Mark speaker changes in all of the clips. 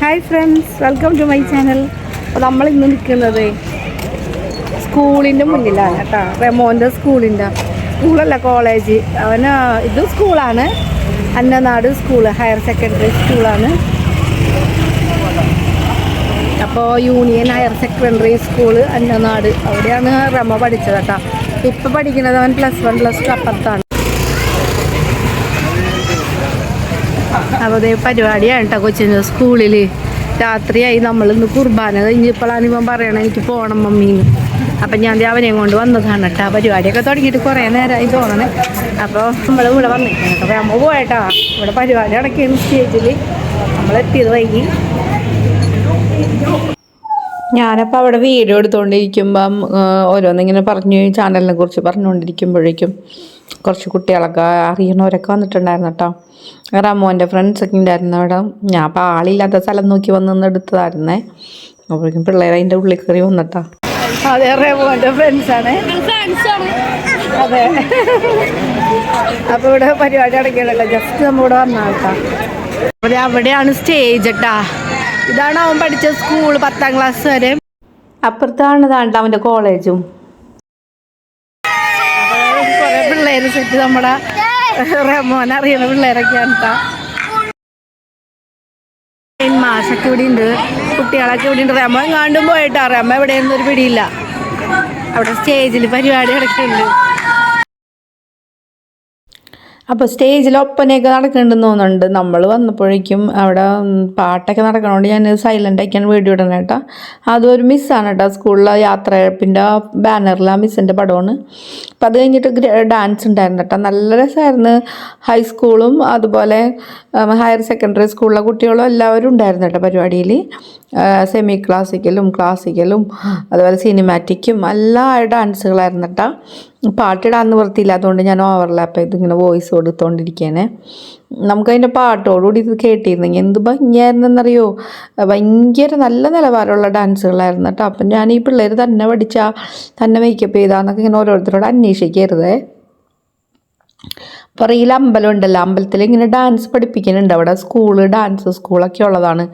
Speaker 1: Hi friends welcome to my channel അപ്പോൾ നമ്മൾ ഇന്ന് നിൽക്കുന്നത് സ്കൂളിന്റെ മുന്നിലാണ് കേട്ടോ. റെമോന്റെ സ്കൂളിന്റെ സ്കൂളല്ല കോളേജ് അവന് ഇത് സ്കൂളാണ്. അന്നനാട് സ്കൂൾ ഹയർ സെക്കൻഡറി സ്കൂളാണ് അപ്പോൾ union higher secondary school Annanad. അവിടെയാണ് റമ പഠിച്ചത് കേട്ടോ. ഇപ്പം പഠിക്കുന്നത് അവൻ പ്ലസ് വൺ പ്ലസ് ടു അപ്പുറത്താണ്. അപ്പോൾ അതേ പരിപാടിയാണ് കേട്ടോ കൊച്ചിന്റെ സ്കൂളിൽ രാത്രിയായി നമ്മളിന്ന് കുർബാന കഴിഞ്ഞപ്പോഴാണ് ഇവൻ പറയണത് എനിക്ക് പോകണം മമ്മീന്ന് അപ്പം ഞാൻ അവനെയും കൊണ്ട് വന്നതാണ് കേട്ടോ പരിപാടിയൊക്കെ തുടങ്ങിയിട്ട് കുറേ നേരമായി തോന്നണേ. അപ്പോൾ നമ്മൾ ഇവിടെ വന്നിരിക്കണം കേട്ടോ അപ്പോൾ അമ്മ പോയേട്ടാ. ഇവിടെ പരിപാടി അടക്കിയാണ് സ്റ്റേജിൽ നമ്മളെത്തിയത് വൈകി. ഞാനപ്പോൾ അവിടെ വീഡിയോ എടുത്തുകൊണ്ടിരിക്കുമ്പം ഓരോന്നിങ്ങനെ പറഞ്ഞു ചാനലിനെ കുറിച്ച് പറഞ്ഞുകൊണ്ടിരിക്കുമ്പോഴേക്കും കുറച്ച് കുട്ടികളൊക്കെ അറിയണവരൊക്കെ വന്നിട്ടുണ്ടായിരുന്നു കേട്ടോ. വേറെ അമ്മോന്റെ ഫ്രണ്ട്സൊക്കെ ഉണ്ടായിരുന്നു അവിടെ. ഞാൻ അപ്പോൾ ആളില്ലാത്ത സ്ഥലം നോക്കി വന്ന് നിന്ന് എടുത്തതായിരുന്നേ. അപ്പോഴേക്കും പിള്ളേർ അതിന്റെ ഉള്ളിൽ കയറി വന്നിട്ടാ. അതെ റമോന്റെ ഫ്രണ്ട്സാണ് അതെ. അപ്പോൾ ഇവിടെ പരിപാടി അടയ്ക്കണല്ലോ ജസ്റ്റ് നമ്മളിവിടെ വന്നാൽ കേട്ടോ. അവിടെയാണ് സ്റ്റേജ് കേട്ടാ ഇതാണ് അവൻ പഠിച്ച സ്കൂൾ പത്താം ക്ലാസ് വരെ. അപ്പുറത്താണ് താണ്ട അവന്റെ കോളേജും. കുറെ പിള്ളേര് സെറ്റ് നമ്മുടെ റമോൻ അറിയുന്ന പിള്ളേരൊക്കെയാണ് മാഷൊക്കെ ഇവിടെ ഉണ്ട് കുട്ടികളൊക്കെ ഇവിടെ ഉണ്ട്. റമ്മ കാണുമ്പോയിട്ടാ പോയിട്ടാ. റമ എവിടെയൊന്നും ഒരു പിടിയില്ല. അവിടെ സ്റ്റേജിൽ പരിപാടി നടക്കുന്നുണ്ട്. അപ്പോൾ സ്റ്റേജിൽ ഒപ്പനയൊക്കെ നടക്കുന്നുണ്ടെന്ന് തോന്നുന്നുണ്ട്. നമ്മൾ വന്നപ്പോഴേക്കും അവിടെ പാട്ടൊക്കെ നടക്കണോണ്ട് ഞാൻ സൈലന്റ് ആക്കിയാണ് വീഡിയോ ഇടണം കേട്ടോ അതൊരു മിസ്സാണ് കേട്ടോ സ്കൂളിലെ യാത്രയപ്പിന്റെ ബാനറിൽ ആ മിസ്സിന്റെ പടമാണ്. അപ്പം അത് കഴിഞ്ഞിട്ട് ഡാൻസ് ഉണ്ടായിരുന്നു കേട്ടോ നല്ല രസമായിരുന്നു ഹൈസ്കൂളും അതുപോലെ ഹയർ സെക്കൻഡറി സ്കൂളിലെ കുട്ടികളും എല്ലാവരും ഉണ്ടായിരുന്നു കേട്ടോ പരിപാടിയിൽ സെമി ക്ലാസിക്കലും ക്ലാസിക്കലും അതുപോലെ സിനിമാറ്റിക്കും എല്ലാ ഡാൻസുകളായിരുന്നു കേട്ടോ പാട്ടിടാൻ നിവൃത്തിയില്ല. അതുകൊണ്ട് ഞാൻ ഓവർലാപ്പ് ചെയ്ത് ഇങ്ങനെ വോയിസ് കൊടുത്തോണ്ടിരിക്കുകയാണ് നമുക്കതിന്റെ പാട്ടോടുകൂടി ഇത് കേട്ടിരുന്നെങ്കിൽ എന്ത് ഭംഗിയായിരുന്നെന്നറിയോ? ഭയങ്കര നല്ല നിലവാരമുള്ള ഡാൻസുകളായിരുന്നു കേട്ടോ. അപ്പം ഞാൻ ഈ പിള്ളേർ തന്നെ പഠിച്ചാൽ തന്നെ മേക്കപ്പ് ചെയ്താന്നൊക്കെ ഇങ്ങനെ ഓരോരുത്തരോട് അന്വേഷിക്കരുതേ. പുറയിൽ അമ്പലം ഉണ്ടല്ലോ. അമ്പലത്തിൽ ഇങ്ങനെ ഡാൻസ് പഠിപ്പിക്കുന്നുണ്ട് അവിടെ സ്കൂൾ ഡാൻസ് സ്കൂളൊക്കെ ഉള്ളതാണ്.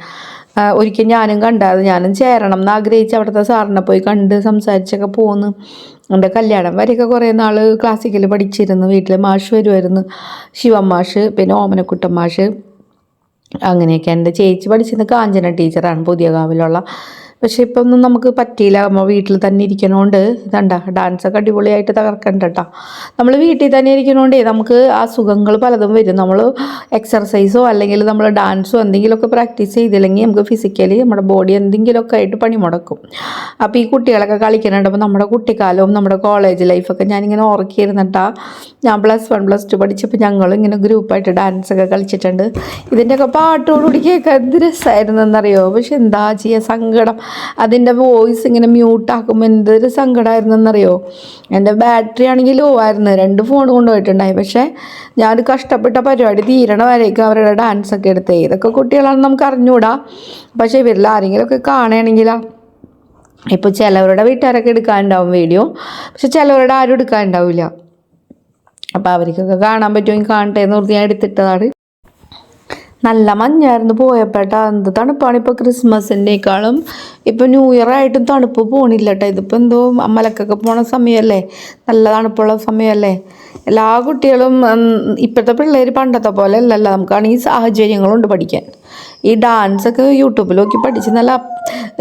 Speaker 1: ഒരിക്കൽ ഞാനും കണ്ടത് ഞാനും ചേരണം എന്ന് ആഗ്രഹിച്ച് അവിടുത്തെ സാറിനെ പോയി കണ്ട് സംസാരിച്ചൊക്കെ പോന്ന്. എന്റെ കല്യാണം വരെയൊക്കെ കുറേ നാൾ ക്ലാസിക്കൽ പഠിച്ചിരുന്നു. വീട്ടിൽ മാഷ് വരുമായിരുന്നു ശിവമാഷ് പിന്നെ ഓമനക്കുട്ടൻ മാഷ്. അങ്ങനെയൊക്കെ എന്റെ ചേച്ചി പഠിച്ചിരുന്ന കാഞ്ചന ടീച്ചറാണ് പുതിയ കാവിലുള്ള പക്ഷെ ഇപ്പം ഒന്നും നമുക്ക് പറ്റിയില്ല. നമ്മൾ വീട്ടിൽ തന്നെ ഇരിക്കണോണ്ട് ഇതണ്ട ഡാൻസൊക്കെ അടിപൊളിയായിട്ട് തകർക്കണ്ട കേട്ടോ നമ്മൾ വീട്ടിൽ തന്നെ ഇരിക്കണോണ്ടേ നമുക്ക് ആ സുഖങ്ങൾ പലതും വരും. നമ്മൾ എക്സർസൈസോ അല്ലെങ്കിൽ നമ്മൾ ഡാൻസോ എന്തെങ്കിലുമൊക്കെ പ്രാക്ടീസ് ചെയ്തില്ലെങ്കിൽ നമുക്ക് ഫിസിക്കലി നമ്മുടെ ബോഡി എന്തെങ്കിലുമൊക്കെ ആയിട്ട് പണി മുടക്കും. അപ്പോൾ ഈ കുട്ടികളൊക്കെ കളിക്കണുണ്ടപ്പോൾ നമ്മുടെ കുട്ടിക്കാലവും നമ്മുടെ കോളേജ് ലൈഫൊക്കെ ഞാനിങ്ങനെ ഓർക്കിയിരുന്നിട്ടാ ഞാൻ പ്ലസ് വൺ പ്ലസ് ടു പഠിച്ചപ്പോൾ ഞങ്ങളും ഇങ്ങനെ ഗ്രൂപ്പായിട്ട് ഡാൻസൊക്കെ കളിച്ചിട്ടുണ്ട്. ഇതിന്റെയൊക്കെ പാട്ടോടുകൂടി കേൾക്കാൻ എന്ത് രസമായിരുന്നു എന്നറിയോ? പക്ഷെ എന്താ ചെയ്യുക സങ്കടം. അതിന്റെ വോയിസ് ഇങ്ങനെ മ്യൂട്ടാക്കുമ്പോൾ എന്തൊരു സങ്കടമായിരുന്നു എന്നറിയോ എന്റെ ബാറ്ററി ആണെങ്കിൽ ലോ ആയിരുന്നു. രണ്ട് ഫോൺ കൊണ്ടുപോയിട്ടുണ്ടായി. പക്ഷേ ഞാൻ കഷ്ടപ്പെട്ട പരിപാടി തീരണ വരേക്കും അവരുടെ ഡാൻസൊക്കെ എടുത്തേ. ഇതൊക്കെ കുട്ടികളാണെന്ന് നമുക്ക് അറിഞ്ഞുകൂടാ പക്ഷേ ഇവരിൽ ആരെങ്കിലുമൊക്കെ കാണുകയാണെങ്കിലാ. ഇപ്പോൾ ചിലവരുടെ വീട്ടുകാരൊക്കെ എടുക്കാനുണ്ടാവും വീഡിയോ പക്ഷെ ചിലവരുടെ ആരും എടുക്കാനുണ്ടാവില്ല. അപ്പോൾ അവർക്കൊക്കെ കാണാൻ പറ്റുമെങ്കിൽ കാണട്ടെ എന്ന് ഓർത്ത് ഞാൻ എടുത്തിട്ടതാണ്. നല്ല മഞ്ഞായിരുന്നു പോയപ്പോട്ടാ. എന്ത് തണുപ്പാണ് ഇപ്പോൾ ക്രിസ്മസിന്റെക്കാളും ഇപ്പോൾ ന്യൂ ഇയർ ആയിട്ടും തണുപ്പ് പോണില്ല കേട്ടോ ഇതിപ്പോൾ എന്തോ അമ്മലക്കൊക്കെ പോണ സമയമല്ലേ നല്ല തണുപ്പുള്ള സമയമല്ലേ എല്ലാ കുട്ടികളും ഇപ്പോഴത്തെ പിള്ളേർ പണ്ടത്തെ പോലെ അല്ലല്ലോ. നമുക്കാണെങ്കിൽ സാഹചര്യങ്ങളുണ്ട് പഠിക്കാൻ. ഈ ഡാൻസൊക്കെ യൂട്യൂബിൽ നോക്കി പഠിച്ച് നല്ല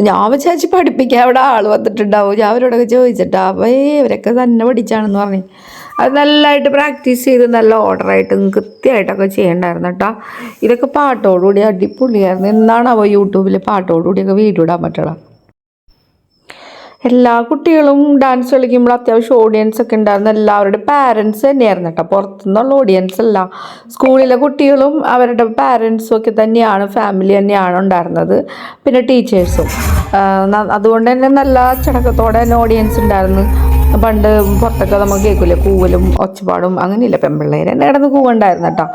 Speaker 1: ഞാൻ വിചാരിച്ച് പഠിപ്പിക്കാൻ അവിടെ ആൾ വന്നിട്ടുണ്ടാവും. ഞാൻ അവരോടൊക്കെ ചോദിച്ചിട്ടാ അപ്പോൾ ഇവരൊക്കെ തന്നെ പഠിച്ചാണെന്ന് പറഞ്ഞു. അത് നല്ലതായിട്ട് പ്രാക്ടീസ് ചെയ്ത് നല്ല ഓർഡറായിട്ടും കൃത്യമായിട്ടൊക്കെ ചെയ്യണ്ടായിരുന്നു കേട്ടോ. ഇതൊക്കെ പാട്ടോടുകൂടി അടിപൊളിയായിരുന്നു. എന്നാണ് അവ യൂട്യൂബിൽ പാട്ടോടുകൂടിയൊക്കെ വീഡിയോ ഇടാൻ പറ്റണം? എല്ലാ കുട്ടികളും ഡാൻസ് കളിക്കുമ്പോൾ അത്യാവശ്യം ഓഡിയൻസ് ഒക്കെ ഉണ്ടായിരുന്നു. എല്ലാവരുടെ പാരൻസ് തന്നെയായിരുന്നു കേട്ടോ. പുറത്തുനിന്നുള്ള ഓഡിയൻസ് അല്ല. സ്കൂളിലെ കുട്ടികളും അവരുടെ പാരൻസും ഒക്കെ തന്നെയാണ് ഫാമിലി തന്നെയാണ് ഉണ്ടായിരുന്നത്. പിന്നെ ടീച്ചേഴ്സും അതുകൊണ്ട് തന്നെ നല്ല അച്ചടക്കത്തോടെ തന്നെ ഓഡിയൻസ് ഉണ്ടായിരുന്നു. പണ്ട് പുറത്തൊക്കെ നമുക്ക് കേൾക്കില്ലേ കൂവലും ഒച്ചപ്പാടും അങ്ങനെയില്ല? പെമ്പിള്ളേർ എന്നെ കിടന്ന് കൂവുണ്ടായിരുന്നു കേട്ടോ.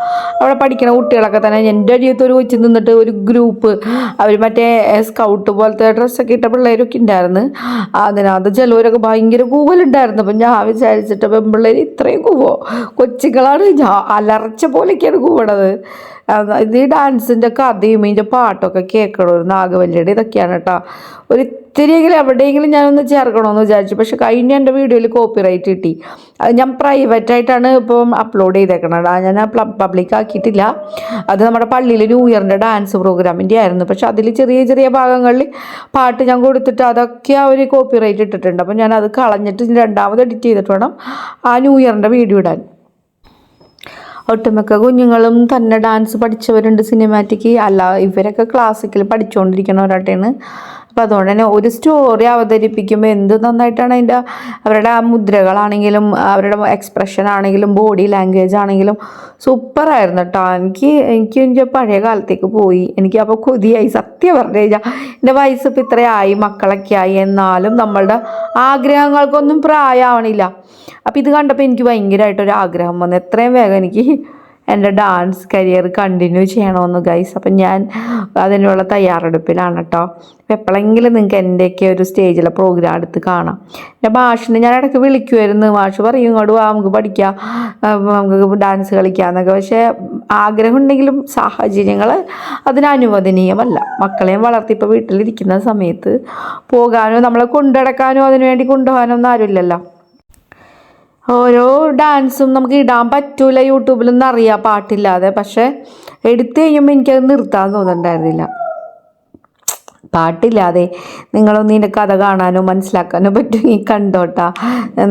Speaker 1: അവിടെ പഠിക്കുന്ന കുട്ടികളൊക്കെ തന്നെ എന്റെ അടിയത്ത് ഒരു കൊച്ചു നിന്നിട്ട് ഒരു ഗ്രൂപ്പ് അവർ മറ്റേ സ്കൗട്ട് പോലത്തെ ഡ്രസ്സൊക്കെ ഇട്ട പിള്ളേരൊക്കെ ഉണ്ടായിരുന്നു. അതിനകത്ത് ചിലവരൊക്കെ ഭയങ്കര കൂവലുണ്ടായിരുന്നു. അപ്പം ഞാൻ വിചാരിച്ചിട്ട് പെമ്പിള്ളേർ ഇത്രയും കൂവോ? കൊച്ചുകളാണ് അലർച്ച പോലെയൊക്കെയാണ് കൂവണത്. ഈ ഡാൻസിന്റെ കഥയും ഇതിന്റെ പാട്ടൊക്കെ കേൾക്കണം ഒരു നാഗവല്ലിയുടെ ഇതൊക്കെയാണ് കേട്ടോ. ഒരു ഇത്തിരിയെങ്കിലും എവിടെയെങ്കിലും ഞാനൊന്ന് ചേർക്കണമെന്ന് വിചാരിച്ചു. പക്ഷെ കഴിഞ്ഞ എന്റെ വീഡിയോയിൽ കോപ്പി റൈറ്റ് കിട്ടി. അത് ഞാൻ പ്രൈവറ്റ് ആയിട്ടാണ് ഇപ്പം അപ്ലോഡ് ചെയ്തേക്കണത്. ഞാൻ പബ്ലിക് ആക്കിയിട്ടില്ല. അത് നമ്മുടെ പള്ളിയിൽ ന്യൂ ഇയറിന്റെ ഡാൻസ് പ്രോഗ്രാമിന്റെ ആയിരുന്നു. പക്ഷെ അതിൽ ചെറിയ ചെറിയ ഭാഗങ്ങളിൽ പാട്ട് ഞാൻ കൊടുത്തിട്ട് അതൊക്കെ അവർ കോപ്പി റൈറ്റ് ഇട്ടിട്ടുണ്ട്. അപ്പം ഞാൻ അത് കളഞ്ഞിട്ട് രണ്ടാമത് എഡിറ്റ് ചെയ്തിട്ട് വേണം ആ ന്യൂ ഇയറിന്റെ വീഡിയോ ഇടാൻ. ഒട്ടുമിക്ക കുഞ്ഞുങ്ങളും തന്നെ ഡാൻസ് പഠിച്ചവരുണ്ട് സിനിമാറ്റിക് അല്ല ഇവരൊക്കെ ക്ലാസിക്കൽ പഠിച്ചുകൊണ്ടിരിക്കണവരായിട്ടാണ് അപ്പം അതുകൊണ്ട് തന്നെ ഒരു സ്റ്റോറി അവതരിപ്പിക്കുമ്പോൾ എന്ത് നന്നായിട്ടാണ് അതിന്റെ അവരുടെ ആ മുദ്രകളാണെങ്കിലും അവരുടെ എക്സ്പ്രഷൻ ആണെങ്കിലും ബോഡി ലാംഗ്വേജ് ആണെങ്കിലും സൂപ്പറായിരുന്നു കേട്ടോ എനിക്ക് എനിക്ക് എന്റെ പഴയ കാലത്തേക്ക് പോയി. എനിക്ക് അപ്പോൾ കൊതിയായി. സത്യം പറഞ്ഞു കഴിഞ്ഞാൽ എന്റെ വയസ്സ് ഇപ്പം ഇത്രയായി മക്കളൊക്കെ ആയി. എന്നാലും നമ്മളുടെ ആഗ്രഹങ്ങൾക്കൊന്നും പ്രായമാവണില്ല അപ്പോൾ ഇത് കണ്ടപ്പോൾ എനിക്ക് ഭയങ്കരമായിട്ടൊരു ആഗ്രഹം വന്നു. എത്രയും വേഗം എനിക്ക് എന്റെ ഡാൻസ് കരിയർ കണ്ടിന്യൂ ചെയ്യണമെന്ന് ഗൈസ് അപ്പം ഞാൻ അതിനുള്ള തയ്യാറെടുപ്പിലാണ് കേട്ടോ അപ്പം എപ്പോഴെങ്കിലും നിങ്ങൾക്ക് എന്റെയൊക്കെ ഒരു സ്റ്റേജിലെ പ്രോഗ്രാം എടുത്ത് കാണാം. എന്റെ ഭാഷനെ ഞാൻ ഇടയ്ക്ക് വിളിക്കുമായിരുന്നു മാഷ് പറയും ഇങ്ങോട്ട് വാ നമുക്ക് പഠിക്കാം. നമുക്ക് ഡാൻസ് കളിക്കാം എന്നൊക്കെ പക്ഷേ ആഗ്രഹമുണ്ടെങ്കിലും സാഹചര്യങ്ങൾ അതിനനുവദനീയമല്ല വളർത്തി ഇപ്പോൾ വീട്ടിലിരിക്കുന്ന സമയത്ത് പോകാനോ നമ്മളെ കൊണ്ടടക്കാനോ അതിനുവേണ്ടി കൊണ്ടുപോകാനോ ഒന്നും ആരുമില്ലല്ലോ. ഓരോ ഡാൻസും നമുക്ക് ഇടാൻ പറ്റൂല യൂട്യൂബിൽ നിന്ന് അറിയാം പാട്ടില്ലാതെ. പക്ഷെ എടുത്തു കഴിയുമ്പോൾ എനിക്കത് നിർത്താൻ തോന്നുന്നുണ്ടായിരുന്നില്ല പാട്ടില്ലാതെ നിങ്ങളൊന്നും ഇതിന്റെ കഥ കാണാനോ മനസ്സിലാക്കാനോ പറ്റുമെങ്കിൽ കണ്ടോട്ടാ.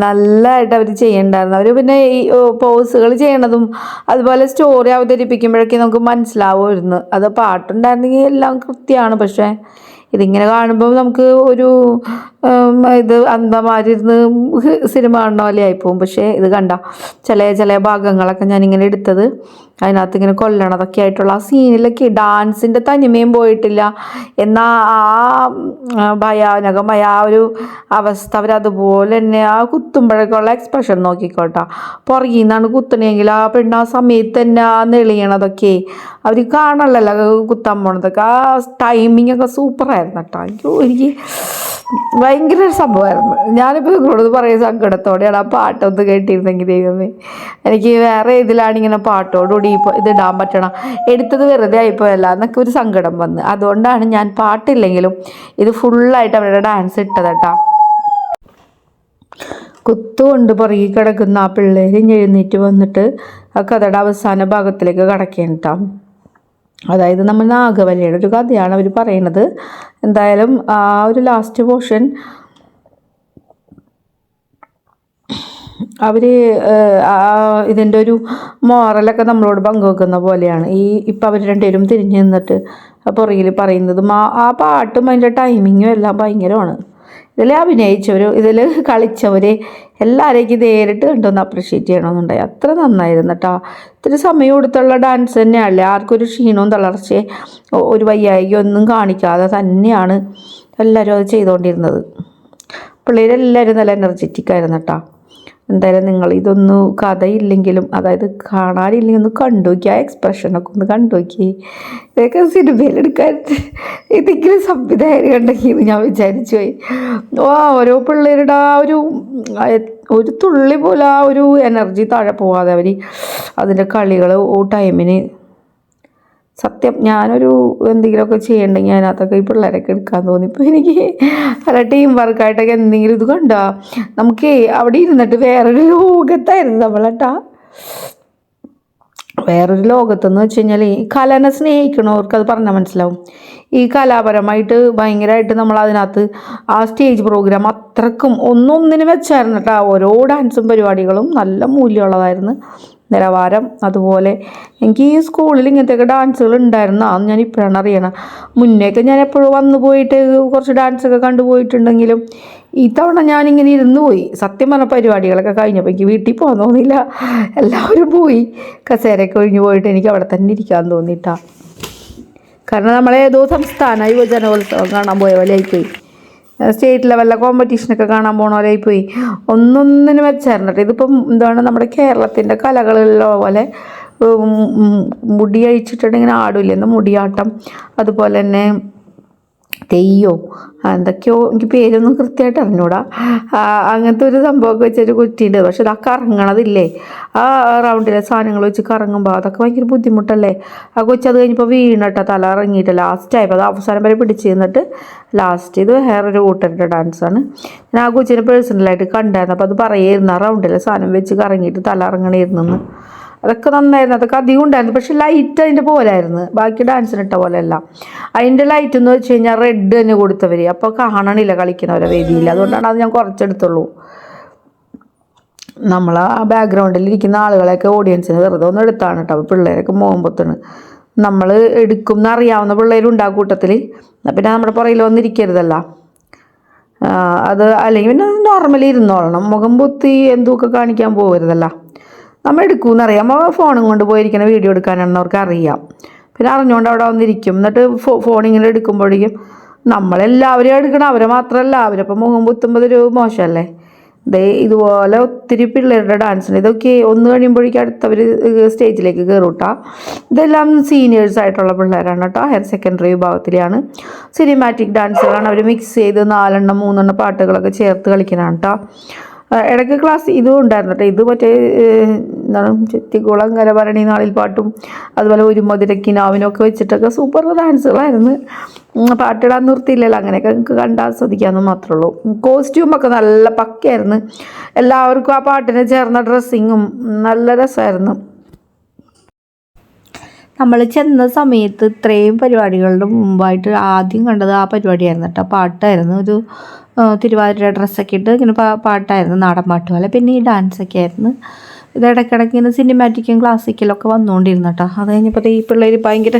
Speaker 1: നല്ലതായിട്ട് അവർ ചെയ്യണ്ടായിരുന്നു. അവർ പിന്നെ ഈ പോസുകൾ ചെയ്യണതും അതുപോലെ സ്റ്റോറി അവതരിപ്പിക്കുമ്പോഴൊക്കെ നമുക്ക് മനസ്സിലാവുമായിരുന്നു. അത് പാട്ടുണ്ടായിരുന്നെങ്കിൽ എല്ലാം കൃത്യമാണ് പക്ഷേ ഇതിങ്ങനെ കാണുമ്പോൾ നമുക്ക് ഒരു ഇത് അന്തമാരിന്ന് സിനിമ കാണുന്ന പോലെ ആയിപ്പോവും. പക്ഷേ ഇത് കണ്ട ചില ചില ഭാഗങ്ങളൊക്കെ ഞാനിങ്ങനെ എടുത്തത്. അതിനകത്ത് ഇങ്ങനെ കൊല്ലണതൊക്കെ ആയിട്ടുള്ള ആ സീനിലൊക്കെ ഡാൻസിന്റെ തനിമയും പോയിട്ടില്ല. എന്നാൽ ആ ഭയാനകമായ ആ ഒരു അവസ്ഥ അവരതുപോലെ തന്നെ ആ കുത്തുമ്പോഴൊക്കെയുള്ള എക്സ്പ്രഷൻ നോക്കിക്കോട്ടെ. പുറകിൽ നിന്നാണ് കുത്തണമെങ്കിൽ ആ പെണ്ണ് ആ സമയത്ത് തന്നെ ആ നെളിയണതൊക്കെ അവർ കാണണല്ലോ കുത്താൻ പോണതൊക്കെ. ആ ടൈമിംഗ് ഒക്കെ സൂപ്പറായിരുന്നു കേട്ടോ എനിക്ക് എനിക്ക് ഭയങ്കര ഒരു സംഭവമായിരുന്നു. ഞാനിപ്പോൾ നിങ്ങളോട് പറയുന്ന സങ്കടത്തോടെയാണ് ആ പാട്ടൊന്ന് കേട്ടിരുന്നെങ്കിൽ ദൈവമേ. എനിക്ക് വേറെ ഇതിലാണ് ഇങ്ങനെ പാട്ടോടുകൂടി ഇപ്പോൾ ഇതിടാൻ പറ്റണം. എടുത്തത് വെറുതെ ആയിപ്പോയല്ല എന്നൊക്കെ ഒരു സങ്കടം വന്ന്. അതുകൊണ്ടാണ് ഞാൻ പാട്ടില്ലെങ്കിലും ഇത് ഫുള്ളായിട്ട് അവരുടെ ഡാൻസ് ഇട്ടത് കേട്ടോ കുത്തുകൊണ്ട് പുറകെ കിടക്കുന്ന ആ പിള്ളേരും എഴുന്നേറ്റ് വന്നിട്ട് ആ കഥയുടെ അവസാന ഭാഗത്തിലേക്ക് കടക്കുകയാണ് കേട്ടോ അതായത് നമ്മൾ നാഗവല്ലിയുടെ ഒരു കഥയാണ് അവർ പറയുന്നത്. എന്തായാലും ആ ഒരു ലാസ്റ്റ് പോർഷൻ അവർ ഇതിന്റെ ഒരു മോറലൊക്കെ നമ്മളോട് പങ്കുവെക്കുന്ന പോലെയാണ്. ഈ ഇപ്പം അവർ രണ്ടുപേരും തിരിഞ്ഞു നിന്നിട്ട് പുറകിൽ പറയുന്നതും ആ ആ പാട്ടും അതിന്റെ ടൈമിങ്ങും എല്ലാം ഭയങ്കരമാണ്. ഇതിൽ അഭിനയിച്ചവർ ഇതിൽ കളിച്ചവർ എല്ലാവരേക്കും നേരിട്ട് കണ്ടൊന്ന് അപ്രിഷ്യേറ്റ് ചെയ്യണമെന്നുണ്ടായി അത്ര നന്നായിരുന്നു കേട്ടോ ഇത്തിരി സമയം കൊടുത്തുള്ള ഡാൻസ് തന്നെയല്ലേ ആർക്കും ഒരു ക്ഷീണവും തളർച്ചയും ഒരു വയ്യായികയും ഒന്നും കാണിക്കാതെ തന്നെയാണ് എല്ലാവരും അത് ചെയ്തുകൊണ്ടിരുന്നത് പിള്ളേരെല്ലാവരും നല്ല എനർജറ്റിക് ആയിരുന്നു കേട്ടോ എന്തായാലും നിങ്ങൾ ഇതൊന്ന് കഥയില്ലെങ്കിലും അതായത് കാണാനില്ലെങ്കിൽ ഒന്ന് കണ്ടുനോക്കി ആ എക്സ്പ്രഷനൊക്കെ ഒന്ന് കണ്ടുനോക്കി. ഇതൊക്കെ സിനിമയിലെടുക്കാൻ ഏതെങ്കിലും സംവിധായകർ ഉണ്ടെങ്കിൽ ഞാൻ വിചാരിച്ചു പോയി. ഓ ഓരോ പിള്ളേരുടെ ആ ഒരു ഒരു തുള്ളി പോലെ ആ ഒരു എനർജി താഴെ പോവാതെ അവർ അതിന്റെ കളികൾ ഓ ടൈമിന് സത്യം ഞാനൊരു എന്തെങ്കിലുമൊക്കെ ചെയ്യണ്ടെങ്കിൽ അതിനകത്തൊക്കെ ഈ പിള്ളേരൊക്കെ എടുക്കാൻ തോന്നി. ഇപ്പോൾ എനിക്ക് പല ടീം വർക്കായിട്ടൊക്കെ എന്തെങ്കിലും ഇത് കണ്ടോ നമുക്ക് അവിടെ ഇരുന്നിട്ട് വേറൊരു ലോകത്തായിരുന്നു നമ്മളട്ടാ വേറൊരു ലോകത്തെന്ന് വെച്ച് കഴിഞ്ഞാൽ ഈ കലനെ സ്നേഹിക്കണവർക്ക് അത് പറഞ്ഞാൽ മനസ്സിലാവും. ഈ കലാപരമായിട്ട് ഭയങ്കരമായിട്ട് നമ്മൾ അതിനകത്ത് ആ സ്റ്റേജ് പ്രോഗ്രാം അത്രക്കും ഒന്നൊന്നിനും വെച്ചായിരുന്നു കേട്ടോ ഓരോ ഡാൻസും പരിപാടികളും നല്ല മൂല്യമുള്ളതായിരുന്നു. നിലവാരം അതുപോലെ എനിക്ക് ഈ സ്കൂളിൽ ഇങ്ങനത്തെയൊക്കെ ഡാൻസുകൾ ഉണ്ടായിരുന്നു. അന്ന് ഞാൻ ഇപ്പോഴാണ് അറിയണം. മുന്നേയൊക്കെ ഞാൻ എപ്പോഴും വന്നു പോയിട്ട് കുറച്ച് ഡാൻസൊക്കെ കണ്ടുപോയിട്ടുണ്ടെങ്കിലും ഇത്തവണ ഞാനിങ്ങനെ ഇരുന്ന് പോയി. സത്യം പറഞ്ഞ പരിപാടികളൊക്കെ കഴിഞ്ഞപ്പോൾ എനിക്ക് വീട്ടിൽ പോകാൻ തോന്നിയില്ല. എല്ലാവരും പോയി. കസേരയൊക്കെ ഒഴിഞ്ഞു പോയിട്ട് എനിക്ക് അവിടെ തന്നെ ഇരിക്കാൻ തോന്നിയിട്ടാണ് കാരണം നമ്മളേതോ സംസ്ഥാന യുവജനോത്സവം കാണാൻ പോയ പോലെ ആയിപ്പോയി. സ്റ്റേറ്റ് ലെവലിലെ കോമ്പറ്റീഷനൊക്കെ കാണാൻ പോണ പോലെ പോയി ഒന്നൊന്നിനും വെച്ചായിരുന്നു ഇതിപ്പം എന്താണ് നമ്മുടെ കേരളത്തിന്റെ കലകളിലുള്ള പോലെ മുടി അഴിച്ചിട്ടുണ്ടെങ്കിൽ ഇങ്ങനെ ആടില്ല? മുടിയാട്ടം. അതുപോലെ തന്നെ തെയ്യോ? എന്തൊക്കെയോ എനിക്ക് പേരൊന്നും കൃത്യമായിട്ട് അറിഞ്ഞൂടാ. അങ്ങനത്തെ ഒരു സംഭവമൊക്കെ വെച്ചൊരു കുറ്റിയുണ്ട്. പക്ഷെ ഇത് ആ കറങ്ങണതില്ലേ? ആ റൗണ്ടിലെ സാധനങ്ങൾ വെച്ച് കറങ്ങുമ്പോൾ അതൊക്കെ ഭയങ്കര ബുദ്ധിമുട്ടല്ലേ? ആ കൊച്ചു അത് കഴിഞ്ഞപ്പോൾ വീണട്ടോ തല ഇറങ്ങിയിട്ട് ലാസ്റ്റ് ആയപ്പോൾ അത് അവസാനം വരെ പിടിച്ച് നിന്നിട്ട് ലാസ്റ്റ് ഇത് വേറൊരു കൂട്ടരുടെ ഡാൻസാണ് ഞാൻ ആ കൊച്ചിനെ പേഴ്സണലായിട്ട് കണ്ടായിരുന്നു. അപ്പോൾ അത് പറയായിരുന്നു ആ റൗണ്ടിലെ സാധനം വെച്ച് കറങ്ങിയിട്ട് തല ഇറങ്ങണമായിരുന്നു അതൊക്കെ നന്നായിരുന്നു. അതൊക്കെ അധികം ഉണ്ടായിരുന്നു. പക്ഷെ ലൈറ്റ് അതിന്റെ പോലായിരുന്നു. ബാക്കി ഡാൻസിന് ഇട്ട പോലെയല്ല. അതിന്റെ ലൈറ്റ് എന്ന് വെച്ച് കഴിഞ്ഞാൽ റെഡ് തന്നെ കൊടുത്തവർ അപ്പോൾ കാണണില്ല കളിക്കുന്നവരെ വേദിയിൽ അതുകൊണ്ടാണ് അത് ഞാൻ കുറച്ചെടുത്തുള്ളൂ. നമ്മൾ ആ ബാക്ക്ഗ്രൗണ്ടിൽ ഇരിക്കുന്ന ആളുകളെയൊക്കെ ഓഡിയൻസിന് വെറുതെ ഒന്ന് എടുത്താണ് കേട്ടോ പിള്ളേരൊക്കെ മോമ്പത്താണ്. നമ്മൾ എടുക്കും എന്നറിയാവുന്ന പിള്ളേരുണ്ട് ആ കൂട്ടത്തിൽ പിന്നെ നമ്മുടെ പുറയിൽ വന്നിരിക്കരുതല്ല. അത് അല്ലെങ്കിൽ പിന്നെ നോർമലി ഇരുന്നോളണം. മുഖം പൊത്തി എന്തൊക്കെ കാണിക്കാൻ പോകരുതല്ല നമ്മൾ എടുക്കുമെന്ന് അറിയാം അപ്പോൾ ഫോണും കൊണ്ട് പോയിരിക്കുന്ന വീഡിയോ എടുക്കാനാണെന്ന് അവർക്ക് അറിയാം. പിന്നെ അറിഞ്ഞുകൊണ്ട് അവിടെ വന്നിരിക്കും. എന്നിട്ട് ഫോ ഫോണിങ്ങനെ എടുക്കുമ്പോഴേക്കും നമ്മളെല്ലാവരും എടുക്കണം അവരെ മാത്രമല്ല. അവരപ്പം മുഖം കുത്തുമ്പോൾ ഒരു മോശമല്ലേ? ദേ ഇതുപോലെ ഒത്തിരി പിള്ളേരുടെ ഡാൻസിന് ഇതൊക്കെ ഒന്ന് കഴിയുമ്പോഴേക്കും അടുത്തവർ സ്റ്റേജിലേക്ക് കയറൂട്ടാ ഇതെല്ലാം സീനിയേഴ്സ് ആയിട്ടുള്ള പിള്ളേരാണ് കേട്ടോ. ഹയർ സെക്കൻഡറി വിഭാഗത്തിലെയാണ്. സിനിമാറ്റിക് ഡാൻസുകളാണ് അവർ മിക്സ് ചെയ്ത് നാലെണ്ണം മൂന്നെണ്ണം പാട്ടുകളൊക്കെ ചേർത്ത് കളിക്കുന്നതാണ് കേട്ടോ. ഇടയ്ക്ക് ക്ലാസ് ഇതും ഉണ്ടായിരുന്നു കേട്ടോ. ഇത് മറ്റേ എന്താണ് ചെത്തിക്കുളം കരഭരണി നാളിൽ പാട്ടും അതുപോലെ ഒരു മധുരക്കിനാവിനും നാവിനൊക്കെ വെച്ചിട്ടൊക്കെ സൂപ്പർ ഡാൻസുകളായിരുന്നു പാട്ടിടാൻ നിർത്തിയില്ലല്ലോ. അങ്ങനെയൊക്കെ നിങ്ങൾക്ക് കണ്ടാസ്വദിക്കാമെന്ന് മാത്രമേ ഉള്ളൂ. കോസ്റ്റ്യൂമൊക്കെ നല്ല പക്കയായിരുന്നു. എല്ലാവർക്കും ആ പാട്ടിന് ചേർന്ന ഡ്രസ്സിങ്ങും നല്ല രസമായിരുന്നു. നമ്മൾ ചെന്ന സമയത്ത് ഇത്രയും പരിപാടികളുടെ മുമ്പായിട്ട് ആദ്യം കണ്ടത് ആ പരിപാടിയായിരുന്നു കേട്ടോ. പാട്ടായിരുന്നു. ഒരു തിരുവാതിര ഡ്രസ്സൊക്കെ ഇട്ട് ഇങ്ങനെ പാട്ടായിരുന്നു. നാടൻ പാട്ട് പോലെ. പിന്നെ ഈ ഡാൻസൊക്കെ ആയിരുന്നു. ഇത് ഇടയ്ക്കിടയ്ക്ക് ഇങ്ങനെ സിനിമാറ്റിക്കും ക്ലാസിക്കലൊക്കെ വന്നുകൊണ്ടിരുന്നു കേട്ടോ. അത് കഴിഞ്ഞപ്പോൾ ഈ പിള്ളേർ ഭയങ്കര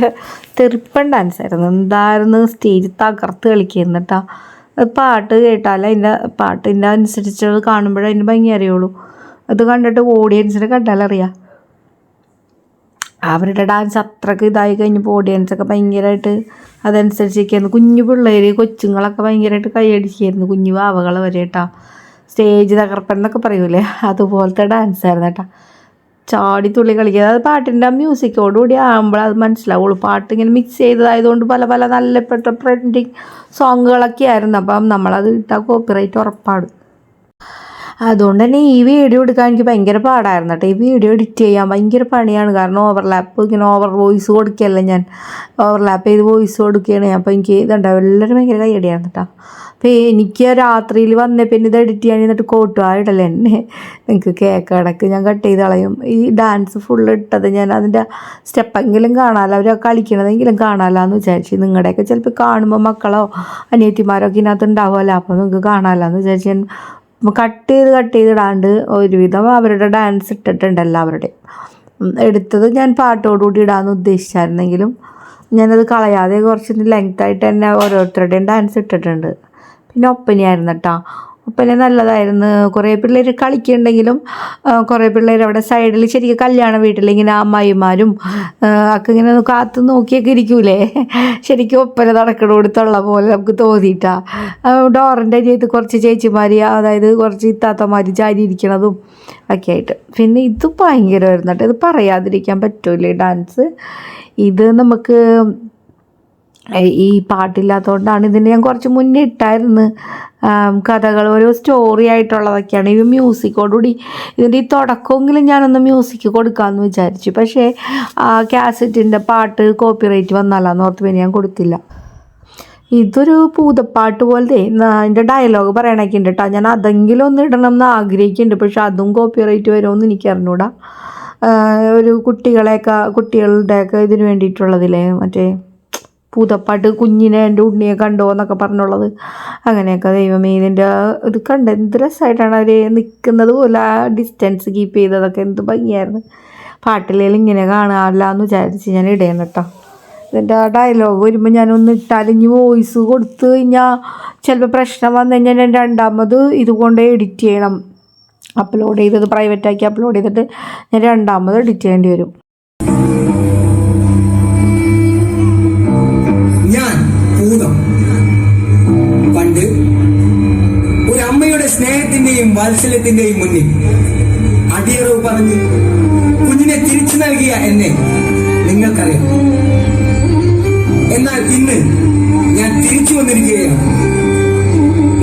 Speaker 1: ഡാൻസ് ആയിരുന്നു എന്തായിരുന്നു സ്റ്റേജ് തകർത്ത് കളിക്കുന്നു കേട്ടോ. പാട്ട് കേട്ടാൽ അതിന്റെ പാട്ടിന്റെ അനുസരിച്ച് അത് കാണുമ്പോഴേ അതിന്റെ ഭംഗി അറിയുള്ളൂ. അത് കണ്ടിട്ട് ഓഡിയൻസിനെ കണ്ടാലറിയാം. അവരുടെ ഡാൻസ് അത്രയ്ക്ക് ഇതായി കഴിഞ്ഞപ്പോൾ ഓഡിയൻസൊക്കെ ഭയങ്കരമായിട്ട് അതനുസരിച്ചൊക്കെയായിരുന്നു കുഞ്ഞു പിള്ളേർ കൊച്ചുങ്ങളൊക്കെ ഭയങ്കരമായിട്ട് കൈയടിക്കായിരുന്നു കുഞ്ഞു വാവകൾ വരെ കേട്ടോ സ്റ്റേജ് തകർപ്പൻ എന്നൊക്കെ പറയൂലേ? അതുപോലത്തെ ഡാൻസ് ആയിരുന്നു കേട്ടോ ചാടി തുള്ളി കളിക്കുക. അത് പാട്ടിന്റെ മ്യൂസിക്കോടുകൂടി ആകുമ്പോൾ അത് മനസ്സിലാവുള്ളൂ. പാട്ട് ഇങ്ങനെ മിക്സ് ചെയ്തതായതുകൊണ്ട് പല പല നല്ല പെട്ട ട്രെൻഡിങ് സോങ്ങുകളൊക്കെ ആയിരുന്നു. അപ്പം നമ്മളത് ഇട്ടാൽ കോപ്പിറൈറ്റ് ഉറപ്പാണ്. അതുകൊണ്ട് തന്നെ ഈ വീഡിയോ എടുക്കാൻ എനിക്ക് ഭയങ്കര പാടായിരുന്നു കേട്ടോ ഈ വീഡിയോ എഡിറ്റ് ചെയ്യാൻ ഭയങ്കര പണിയാണ്. കാരണം ഓവർലാപ്പ് ഇങ്ങനെ ഓവർ വോയിസ് കൊടുക്കുകയല്ല ഞാൻ. ഓവർലാപ്പ് ചെയ്ത് വോയിസ് കൊടുക്കുകയാണ്. അപ്പോൾ എനിക്ക് ഇതുണ്ടാവും എല്ലാവരും ഭയങ്കര കൈയടിയായിരുന്നു കേട്ടോ അപ്പോൾ എനിക്ക് രാത്രിയിൽ വന്ന പിന്നെ ഇത് എഡിറ്റ് ചെയ്യാൻ എന്നിട്ട് കോട്ടുവായിടല്ലേ എന്നെ. നിങ്ങൾക്ക് കേക്ക് അടക്ക് ഞാൻ കട്ട് ചെയ്ത് കളയും. ഈ ഡാൻസ് ഫുൾ ഇട്ടത് ഞാൻ അതിന്റെ സ്റ്റെപ്പെങ്കിലും കാണാമല്ലോ അവർ കളിക്കണതെങ്കിലും കാണാമല്ലോ എന്ന് വിചാരിച്ചു. നിങ്ങളുടെയൊക്കെ ചിലപ്പോൾ കാണുമ്പോൾ മക്കളോ അനിയത്തിമാരോ ഒക്കെ ഇതിനകത്ത് ഉണ്ടാവുമല്ലോ. അപ്പോൾ നിങ്ങൾക്ക് കാണാമല്ലോ എന്ന് വിചാരിച്ച് ഞാൻ കട്ട് ചെയ്ത് കട്ട് ചെയ്തിടാണ്ട് ഒരുവിധം അവരുടെ ഡാൻസ് ഇട്ടിട്ടുണ്ട് എല്ലാവരുടെയും. എടുത്തത് ഞാൻ പാട്ടോടുകൂടി ഇടാമെന്ന് ഉദ്ദേശിച്ചായിരുന്നെങ്കിലും ഞാനത് കളയാതെ കുറച്ച് ലെങ്ത്തായിട്ട് തന്നെ ഓരോരുത്തരുടെയും ഡാൻസ് ഇട്ടിട്ടുണ്ട്. പിന്നെ ഒപ്പനയായിരുന്നു കേട്ടോ ഒപ്പന നല്ലതായിരുന്നു. കുറേ പിള്ളേർ കളിക്കുന്നുണ്ടെങ്കിലും കുറേ പിള്ളേർ അവിടെ സൈഡിൽ ശരിക്കും കല്യാണ വീട്ടിൽ ഇങ്ങനെ അമ്മായിമാരും ഒക്കെ ഇങ്ങനെ കാത്തു നോക്കിയൊക്കെ ഇരിക്കൂലേ? ശരിക്കും ഒപ്പന നടക്കണ കൊടുത്തുള്ള പോലെ നമുക്ക് തോന്നിയിട്ടാ. ഡോറിന്റെ അരിയത്ത് കുറച്ച് ചേച്ചിമാർ അതായത് കുറച്ച് ഇത്താത്തമാർ ചാരി ഇരിക്കണതും ഒക്കെ ആയിട്ട്. പിന്നെ ഇത് ഭയങ്കരമായിരുന്നു കേട്ടോ. ഇത് പറയാതിരിക്കാൻ പറ്റൂലേ ഡാൻസ്? ഇത് നമുക്ക് ഈ പാട്ടില്ലാത്തതുകൊണ്ടാണ് ഇതിന് ഞാൻ കുറച്ച് മുന്നേ ഇട്ടായിരുന്നു. കഥകൾ ഓരോ സ്റ്റോറി ആയിട്ടുള്ളതൊക്കെയാണ്. ഈ മ്യൂസിക്കോടുകൂടി ഇതിന്റെ ഈ തുടക്കമെങ്കിലും ഞാനൊന്ന് മ്യൂസിക് കൊടുക്കാമെന്ന് വിചാരിച്ചു. പക്ഷേ കാസറ്റിന്റെ പാട്ട് കോപ്പിറൈറ്റ് വന്നാലാന്ന് ഓർത്ത് പിന്നെ ഞാൻ കൊടുത്തില്ല. ഇതൊരു പൂതപ്പാട്ട് പോലത്തെ അതിന്റെ ഡയലോഗ് പറയണൊക്കെ ഉണ്ട് കേട്ടോ ഞാൻ അതെങ്കിലും ഒന്ന് ഇടണം എന്ന് ആഗ്രഹിക്കുന്നുണ്ട്. പക്ഷെ അതും കോപ്പിറൈറ്റ് വരുമെന്ന് എനിക്ക് അറിഞ്ഞൂടാ ഒരു കുട്ടികളെയൊക്കെ കുട്ടികളുടെയൊക്കെ ഇതിന് വേണ്ടിയിട്ടുള്ളതില്ലേ മറ്റേ പൂതപ്പാട്ട് കുഞ്ഞിനെ എന്റെ ഉണ്ണിയെ കണ്ടോ എന്നൊക്കെ പറഞ്ഞുള്ളത്. അങ്ങനെയൊക്കെ ദൈവമേ ഇതിന്റെ ഇത് കണ്ട് എന്ത് രസമായിട്ടാണ് അവർ നിൽക്കുന്നത് പോലെ. ആ ഡിസ്റ്റൻസ് കീപ്പ് ചെയ്തതൊക്കെ എന്ത് ഭംഗിയായിരുന്നു. പാട്ടിലേലും ഇങ്ങനെ കാണാമല്ല എന്ന് വിചാരിച്ച് ഞാൻ ഇടയാണ് കേട്ടോ. ഇതിന്റെ ആ ഡയലോഗ് വരുമ്പോൾ ഞാനൊന്ന് ഇട്ടാൽ ഇനി വോയിസ് കൊടുത്തു കഴിഞ്ഞാൽ ചിലപ്പോൾ പ്രശ്നം വന്നു കഴിഞ്ഞാൽ ഞാൻ രണ്ടാമത് ഇതുകൊണ്ട് എഡിറ്റ് ചെയ്യണം. അപ്ലോഡ് ചെയ്തത് പ്രൈവറ്റാക്കി അപ്ലോഡ് ചെയ്തിട്ട് ഞാൻ രണ്ടാമത് എഡിറ്റ് ചെയ്യേണ്ടി വരും.
Speaker 2: വാത്സല്യത്തിന്റെയും മുന്നിൽ അടിയറവ് പറഞ്ഞ് കുഞ്ഞിനെ തിരിച്ചു നൽകിയ എന്നെ നിങ്ങൾക്കറിയാം. എന്നാൽ ഇന്ന് ഞാൻ തിരിച്ചു വന്നിരിക്കുകയാണ്.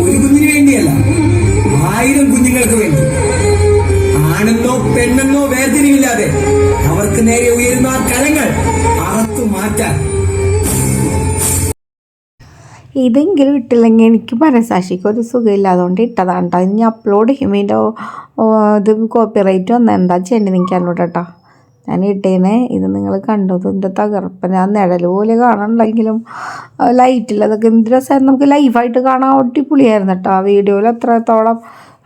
Speaker 2: ഒരു കുഞ്ഞിന് വേണ്ടിയല്ല ആയിരം കുഞ്ഞുങ്ങൾക്ക് വേണ്ടി. ആണെന്നോ പെണ്ണെന്നോ വേദനയില്ലാതെ അവർക്ക് നേരെ ഉയരുന്ന ആ കരങ്ങൾ അറത്തു മാറ്റാൻ
Speaker 1: ഇതെങ്കിലും ഇട്ടില്ലെങ്കിൽ എനിക്ക് മനസാക്ഷിക്ക് ഒരു സുഖമില്ലാതുകൊണ്ട് ഇട്ടതാണ് കേട്ടോ ഇനി അപ്ലോഡ് ചെയ്യുമ്പോൾ ഇതിന്റെ ഇത് കോപ്പിറൈറ്റ് വന്ന എന്താ ചെയ്യേണ്ടത് എനിക്ക് അറിഞ്ഞൂടെ കേട്ടോ ഞാൻ ഇട്ടേനെ. ഇത് നിങ്ങൾ കണ്ടു? ഇതിന്റെ തകർപ്പന ആ നിഴൽ പോലെ കാണണ്ടെങ്കിലും ലൈറ്റിൽ എന്ത് രസമായിരുന്നു നമുക്ക് ലൈവായിട്ട് കാണാൻ ഒട്ടിപ്പൊളിയായിരുന്നു കേട്ടോ ആ വീഡിയോയിൽ എത്രത്തോളം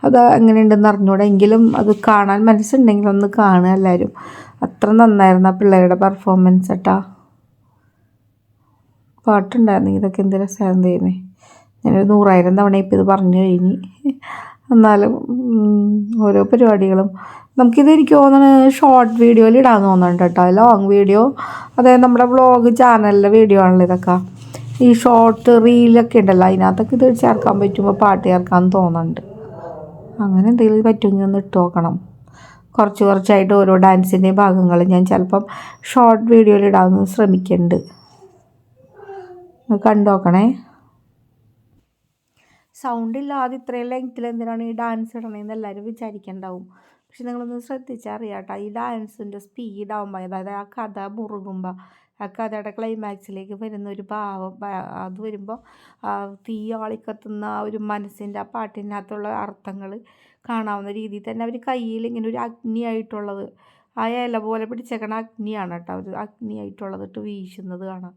Speaker 1: അത് എങ്ങനെയുണ്ടെന്ന് അറിഞ്ഞൂടെ. എങ്കിലും അത് കാണാൻ മനസ്സുണ്ടെങ്കിൽ ഒന്ന് കാണുക എല്ലാവരും അത്ര നന്നായിരുന്നു ആ പിള്ളേരുടെ പെർഫോമൻസ് കേട്ടോ പാട്ടുണ്ടായിരുന്നു. ഇതൊക്കെ എന്ത് രസമായിരുന്നു ദൈവമേ. ഞാനൊരു നൂറായിരം തവണ ഇപ്പം ഇത് പറഞ്ഞു കഴിഞ്ഞ്. എന്നാലും ഓരോ പരിപാടികളും നമുക്കിത് എനിക്ക് തോന്നുന്നത് ഷോർട്ട് വീഡിയോയിൽ ഇടാൻ തോന്നുന്നുണ്ട് കേട്ടോ. ലോങ് വീഡിയോ അതായത് നമ്മുടെ വ്ളോഗ് ചാനലിലെ വീഡിയോ ആണല്ലോ ഇതൊക്കെ. ഈ ഷോർട്ട് റീലൊക്കെ ഉണ്ടല്ലോ അതിനകത്തൊക്കെ ഇത് ചേർക്കാൻ പറ്റുമ്പോൾ പാട്ട് ചേർക്കാൻ തോന്നുന്നുണ്ട്. അങ്ങനെ എന്തെങ്കിലും പറ്റുമെങ്കിൽ ഒന്ന് ഇട്ട് നോക്കണം. കുറച്ച് കുറച്ചായിട്ട് ഓരോ ഡാൻസിന്റെയും ഭാഗങ്ങൾ ഞാൻ ചിലപ്പം ഷോർട്ട് വീഡിയോയിൽ ഇടാമെന്ന് ശ്രമിക്കുന്നുണ്ട് കണ്ടു നോക്കണേ സൗണ്ട് ഇല്ലാതെ ഇത്രയും ലെങ്ത്തിൽ എന്തിനാണ് ഈ ഡാൻസ് ഇടണേന്ന് എല്ലാവരും വിചാരിക്കണ്ടാവും. പക്ഷെ നിങ്ങളൊന്ന് ശ്രദ്ധിച്ചറിയാം കേട്ടോ ഈ ഡാൻസിന്റെ സ്പീഡ് ആകുമ്പോൾ അതായത് ആ കഥ മുറുകുമ്പോൾ ആ കഥയുടെ ക്ലൈമാക്സിലേക്ക് വരുന്ന ഒരു ഭാവം അത് വരുമ്പോൾ ആ തീ ആളിക്കത്തുന്ന ആ ഒരു മനസ്സിന്റെ ആ പാട്ടിനകത്തുള്ള അർത്ഥങ്ങൾ കാണാവുന്ന രീതിയിൽ തന്നെ അവർ കയ്യിൽ ഇങ്ങനെ ഒരു അഗ്നിയായിട്ടുള്ളത് ആ ഇല പോലെ പിടിച്ചേക്കണ അഗ്നിയാണ് കേട്ടോ ഒരു അഗ്നിയായിട്ടുള്ളത് ഇട്ട് വീശുന്നത് കാണാം.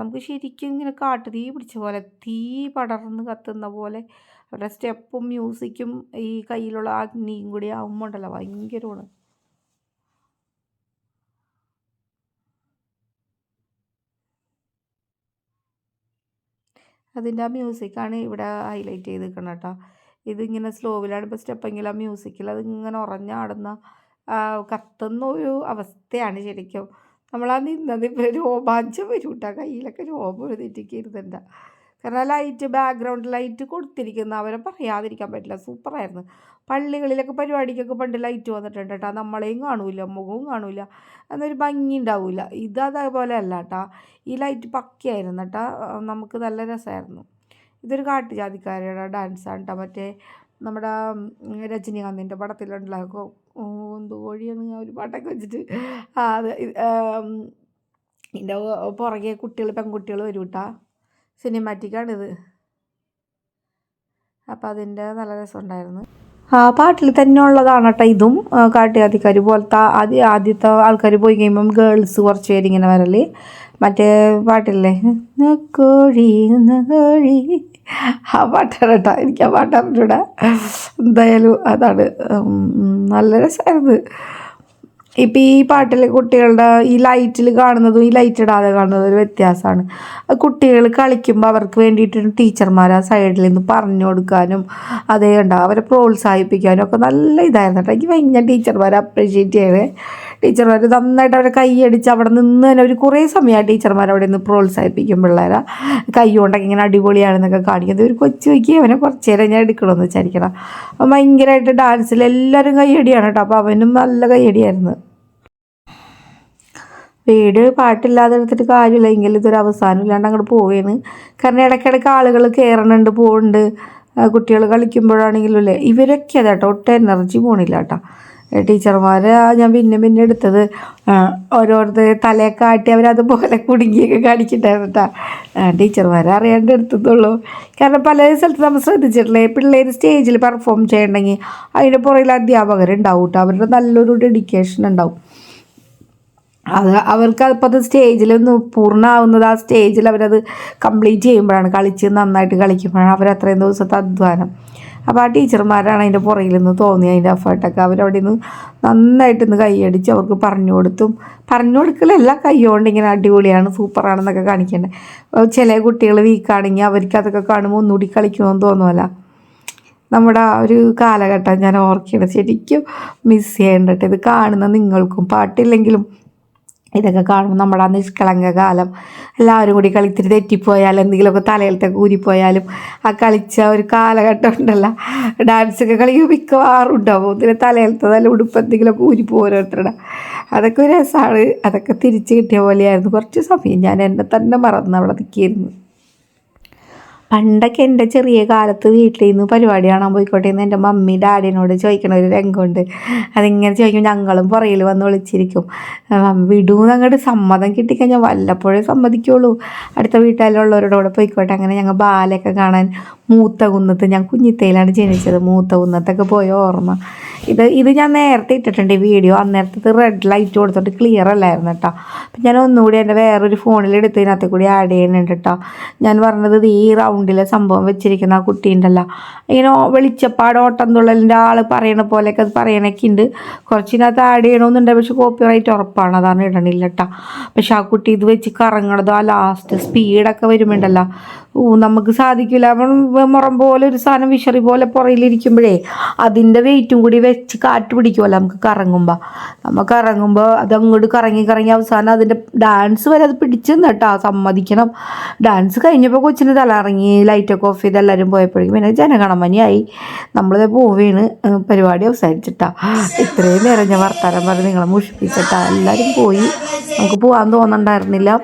Speaker 1: നമുക്ക് ശരിക്കും ഇങ്ങനെ കാട്ടു തീ പിടിച്ച പോലെ തീ പടർന്ന് കത്തുന്ന പോലെ അവരുടെ സ്റ്റെപ്പും മ്യൂസിക്കും ഈ കയ്യിലുള്ള അഗ്നിയും കൂടി ആവുമ്പോണ്ടല്ലോ ഭയങ്കരമാണ് അതിന്റെ ആ മ്യൂസിക്കാണ് ഇവിടെ ഹൈലൈറ്റ് ചെയ്ത് നിൽക്കണം കേട്ടോ. ഇതിങ്ങനെ സ്ലോവിലാണ് ഇപ്പോൾ സ്റ്റെപ്പെങ്കിലും ആ മ്യൂസിക്കിൽ അതിങ്ങനെ ഉറഞ്ഞാടുന്ന കത്തുന്ന ഒരു അവസ്ഥയാണ് ശരിക്കും. നമ്മളാ നിന്നത് ഇപ്പോൾ രോമാഞ്ചം വരും കേട്ടോ കയ്യിലൊക്കെ രോമം എഴുതിയിട്ടൊക്കെ ഇരുന്നുണ്ട കാരണം ലൈറ്റ് ബാക്ക്ഗ്രൗണ്ട് ലൈറ്റ് കൊടുത്തിരിക്കുന്ന അവരെ പറയാതിരിക്കാൻ പറ്റില്ല. സൂപ്പറായിരുന്നു. പള്ളികളിലൊക്കെ പരിപാടിക്കൊക്കെ പണ്ട് ലൈറ്റ് വന്നിട്ടുണ്ട് കേട്ടോ നമ്മളെയും കാണൂല മുഖവും കാണൂല. എന്നൊരു ഭംഗി ഉണ്ടാവില്ല ഇത് അതേപോലെ അല്ല കേട്ടോ ഈ ലൈറ്റ് പക്കയായിരുന്നു കേട്ടോ നമുക്ക് നല്ല രസമായിരുന്നു. ഇതൊരു കാട്ടുജാതിക്കാരുടെ ഡാൻസാണ് കേട്ടോ മറ്റേ നമ്മുടെ രജനീകാന്തിന്റെ പടത്തിലുണ്ടല്ലോ ഞാൻ ഒരു പാട്ടൊക്കെ വെച്ചിട്ട്. അത് ഇതിന്റെ പുറകെ കുട്ടികൾ പെൺകുട്ടികൾ വരും കേട്ടോ സിനിമാറ്റിക്കാണിത് അപ്പോൾ അതിന്റെ നല്ല രസമുണ്ടായിരുന്നു. ആ പാട്ടിൽ തന്നെ ഉള്ളതാണ് കേട്ടോ ഇതും കാട്ടുജാതിക്കാർ പോലത്തെ ആദ്യ ആദ്യത്തെ ആൾക്കാർ പോയി കഴിയുമ്പം ഗേൾസ് കുറച്ച് പേരിങ്ങനെ വരൽ. മറ്റേ പാട്ടില്ലേ? കോഴി കോഴി. ആ പാട്ടാണ് കേട്ടോ എനിക്ക് ആ പാട്ടാണ് എന്തായാലും അതാണ്. നല്ല രസമായിരുന്നു. ഇപ്പം ഈ പാട്ടിൽ കുട്ടികളുടെ ഈ ലൈറ്റിൽ കാണുന്നതും ഈ ലൈറ്റ് ഇടാതെ കാണുന്നതും ഒരു വ്യത്യാസമാണ് കുട്ടികൾ കളിക്കുമ്പോൾ അവർക്ക് വേണ്ടിയിട്ട് ടീച്ചർമാർ ആ സൈഡിൽ നിന്ന് പറഞ്ഞു കൊടുക്കാനും അതേ ഉണ്ടാവും അവരെ പ്രോത്സാഹിപ്പിക്കാനും ഒക്കെ നല്ല ഇതായിരുന്നു കേട്ടോ. എനിക്ക് ഭയങ്കര ടീച്ചർമാരെ അപ്രീഷിയേറ്റ് ചെയ്യണേ. ടീച്ചർമാർ നന്നായിട്ട് അവരെ കൈയടിച്ച് അവിടെ നിന്ന് തന്നെ ഒരു കുറേ സമയം ടീച്ചർമാർ അവിടെ നിന്ന് പ്രോത്സാഹിപ്പിക്കും പിള്ളേരെ. കൈ കൊണ്ടൊക്കെ ഇങ്ങനെ അടിപൊളിയാണെന്നൊക്കെ കാണിക്കുന്നത്. ഒരു കൊച്ചു വയ്ക്കി അവനെ കുറച്ച് നേരം ഞാൻ എടുക്കണമെന്ന് വിചാരിക്കണം. ഭയങ്കരമായിട്ട് ഡാൻസിൽ എല്ലാവരും കൈയടിയാണ് കേട്ടോ. അപ്പോൾ അവനും നല്ല കൈയടിയായിരുന്നു. വീട് പാട്ടില്ലാതെ എടുത്തിട്ട് കാര്യമില്ല. എങ്കിൽ ഇതൊരു അവസാനം ഇല്ലാണ്ട് അങ്ങോട്ട് പോവുകയാണ് കാരണം ഇടയ്ക്കിടയ്ക്ക് ആളുകൾ കയറണുണ്ട് പോകുന്നുണ്ട് കുട്ടികൾ കളിക്കുമ്പോഴാണെങ്കിലും അല്ലേ? ഇവരൊക്കെ കേട്ടോ ഒട്ടും എനർജി പോണില്ല കേട്ടോ. ടീച്ചർമാരെ ഞാൻ പിന്നെ പിന്നെ എടുത്തത് ഓരോരുത്തർ തലയൊക്കെ ആട്ടി അവരതുപോലെ കുടുങ്ങിയൊക്കെ കാണിച്ചിട്ടായിരുന്നു കേട്ടോ. ടീച്ചർമാരെ അറിയാണ്ട് എടുത്തതുള്ളൂ കാരണം പല സ്ഥലത്ത് നമ്മൾ ശ്രദ്ധിച്ചിട്ടില്ലേ? പിള്ളേർ സ്റ്റേജിൽ പെർഫോം ചെയ്യണമെങ്കിൽ അതിന്റെ പുറകിൽ അധ്യാപകരുണ്ടാവും കേട്ടോ. അവരുടെ നല്ലൊരു ഡെഡിക്കേഷൻ ഉണ്ടാവും. അത് അവർക്ക് അപ്പോൾ അത് സ്റ്റേജിലൊന്ന് പൂർണമാവുന്നത് ആ സ്റ്റേജിൽ അവരത് കംപ്ലീറ്റ് ചെയ്യുമ്പോഴാണ് കളിച്ച് നന്നായിട്ട് കളിക്കുമ്പോഴാണ് അവർ അത്രയും ദിവസത്തെ അധ്വാനം. അപ്പോൾ ആ ടീച്ചർമാരാണ് അതിന്റെ പുറകിൽ നിന്ന് തോന്നി അതിന്റെ എഫേർട്ടൊക്കെ അവരവിടെ നിന്ന് നന്നായിട്ട് നിന്ന് കൈയടിച്ച് അവർക്ക് പറഞ്ഞു കൊടുത്തും. പറഞ്ഞു കൊടുക്കലല്ല കൈയോണ്ട് ഇങ്ങനെ അടിപൊളിയാണ് സൂപ്പറാണെന്നൊക്കെ കാണിക്കേണ്ടത് ചില കുട്ടികൾ വീക്കാണെങ്കിൽ അവർക്ക് അതൊക്കെ കാണുമ്പോൾ ഒന്നുകൂടി കളിക്കണമെന്ന് തോന്നുമല്ല നമ്മുടെ ആ ഒരു കാലഘട്ടം ഞാൻ ഓർക്കുകയാണ് ശരിക്കും മിസ് ചെയ്യേണ്ടത്. ഇത് കാണുന്ന നിങ്ങൾക്കും പാട്ടില്ലെങ്കിലും ഇതൊക്കെ കാണുമ്പോൾ നമ്മുടെ ആ നിഷ്കളങ്ക കാലം. എല്ലാവരും കൂടി കളിത്തിരി തെറ്റിപ്പോയാലും എന്തെങ്കിലുമൊക്കെ തലയിലത്തെ കൂരിപ്പോയാലും ആ കളിച്ച ഒരു കാലഘട്ടം ഉണ്ടല്ലോ. ഡാൻസൊക്കെ കളിക്കുമ്പോൾ മിക്കവാറും ഉണ്ടാവും. ഇതിന് തലയിലത്തെ നല്ല ഉടുപ്പ് എന്തെങ്കിലുമൊക്കെ ഊരിപ്പോ ഓരോരുത്തരുടെ. അതൊക്കെ ഒരു രസമാണ് അതൊക്കെ തിരിച്ച് കിട്ടിയ പോലെയായിരുന്നു. കുറച്ച് സമയം ഞാൻ എന്നെ തന്നെ മറന്ന് അവിടെ നിൽക്കിയിരുന്നു. പണ്ടൊക്കെ എന്റെ ചെറിയ കാലത്ത് വീട്ടിൽ നിന്ന് പരിപാടി കാണാൻ പോയിക്കോട്ടെ എന്ന് എന്റെ മമ്മി ഡാഡിനോട് ചോദിക്കണ ഒരു രംഗമുണ്ട്. അതിങ്ങനെ ചോദിക്കും ഞങ്ങളും പുറയിൽ വന്ന് വിളിച്ചിരിക്കും. വിടൂന്ന് അങ്ങോട്ട് സമ്മതം കിട്ടിക്കഴിഞ്ഞാൽ വല്ലപ്പോഴേ സമ്മതിക്കുള്ളൂ. അടുത്ത വീട്ടിലുള്ളവരുടെ കൂടെ പോയിക്കോട്ടെ. അങ്ങനെ ഞങ്ങൾ ബാലയൊക്കെ കാണാൻ മൂത്ത കുന്നത്ത്. ഞാൻ കുഞ്ഞിത്തയിലാണ് ജനിച്ചത്. മൂത്ത കുന്നത്തൊക്കെ പോയ ഓർമ്മ. ഇത് ഇത് ഞാൻ നേരത്തെ ഇട്ടിട്ടുണ്ട് വീഡിയോ. അന്നേരത്തെ റെഡ് ലൈറ്റ് കൊടുത്തിട്ട് ക്ലിയർ അല്ലായിരുന്നു കേട്ടോ അപ്പം ഞാൻ ഒന്നുകൂടി എന്റെ വേറൊരു ഫോണിൽ എടുത്തതിനകത്ത് കൂടി ആഡ് ചെയ്യുന്നുണ്ട് കേട്ടോ ഞാൻ പറഞ്ഞത് ഇത് ഈ റൗണ്ടിലെ സംഭവം വെച്ചിരിക്കുന്ന ആ കുട്ടി ഉണ്ടല്ലോ. ഇങ്ങനെ വെളിച്ചപ്പാട് ഓട്ടം തുള്ളലിന്റെ ആൾ പറയണ പോലെയൊക്കെ അത് പറയണൊക്കെ ഉണ്ട് കുറച്ചിനകത്ത് ആഡ് ചെയ്യണമെന്നുണ്ട് പക്ഷെ കോപ്പി റൈറ്റ് ഉറപ്പാണ്. അതാണ് ഇടണില്ല കേട്ടോ പക്ഷെ ആ കുട്ടി ഇത് വെച്ച് കറങ്ങണതോ ആ ലാസ്റ്റ് സ്പീഡൊക്കെ വരുമ്പോണ്ടല്ലോ. ഊ നമുക്ക് സാധിക്കില്ല അവൻ മുറം പോലെ ഒരു സാധനം വിഷറി പോലെ പുറയിലിരിക്കുമ്പോഴേ അതിന്റെ വെയിറ്റും കൂടി വെച്ച് കാറ്റ് പിടിക്കുമല്ലോ നമുക്ക് കറങ്ങുമ്പോൾ നമുക്ക് കറങ്ങുമ്പോൾ അത് അങ്ങോട്ട് കറങ്ങി കറങ്ങി അവസാനം അതിന്റെ ഡാൻസ് വരെ അത് പിടിച്ച് കേട്ടോ സമ്മതിക്കണം. ഡാൻസ് കഴിഞ്ഞപ്പോൾ കൊച്ചിന് തലറങ്ങി ലൈറ്റൊക്കെ ഓഫ് ചെയ്ത് എല്ലാവരും പോയപ്പോഴേക്കും പിന്നെ ജനഗണമനിയായി. നമ്മളിത് പോവേണ്. പരിപാടി അവസാനിച്ചിട്ടാ. ഇത്രയും നേരം ഞാൻ വർത്താനം പറഞ്ഞ് നിങ്ങളെ മുഷിപ്പിച്ചിട്ടാ. എല്ലാവരും പോയി. നമുക്ക് പോകാൻ തോന്നണ്ടായിരുന്നില്ല.